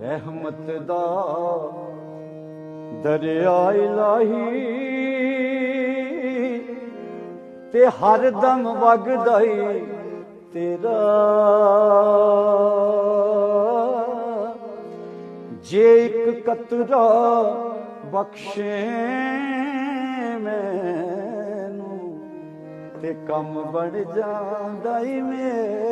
ਰਹਿਮਤ ਦਾ ਦਰਿਆ ਇਲਾਹੀ ਤੇ ਹਰ ਦਮ ਵਗਦਾ ਈ ਤੇਰਾ। ਜੇ ਇੱਕ ਕਤਰਾ ਬਖਸ਼ੇ ਮੈਨੂੰ ਤੇ ਕੰਮ ਬਣ ਜਾਂਦਾ ਈ ਮੇਰਾ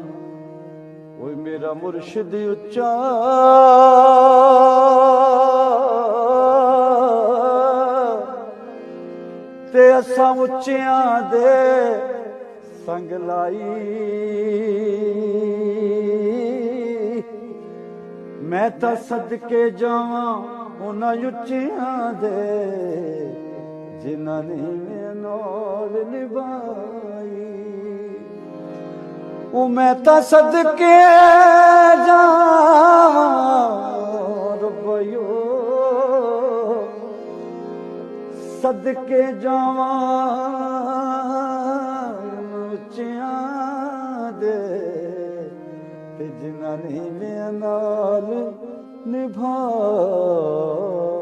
ਮੇਰਾ ਮੁਰਸ਼ਿਦ ਉੱਚਾ। ਤੇ ਅਸਾਂ ਉੱਚਿਆਂ ਦੇ ਸੰਗ ਲਾਈ। ਮੈਂ ਤਾਂ ਸਦਕੇ ਜਾਵਾਂ ਉਹਨਾਂ ਉੱਚਿਆਂ ਦੇ, ਜਿਨ੍ਹਾਂ ਨੇ ਮੈਨੂੰ ਨਿਭਾਈ। ਉਹ ਮੈਂ ਤਾਂ ਸਦਕੇ ਜਾਵਾਂ, ਰੱਬਿਓ। ਸਦਕੇ ਜਾਵਾਂ ਉੱਚਿਆਂ ਦੇ ਤੇ ਜਿਨ੍ਹਾਂ ਨੇ ਮੇਰੇ ਨਾਲ ਨਿਭਾਈ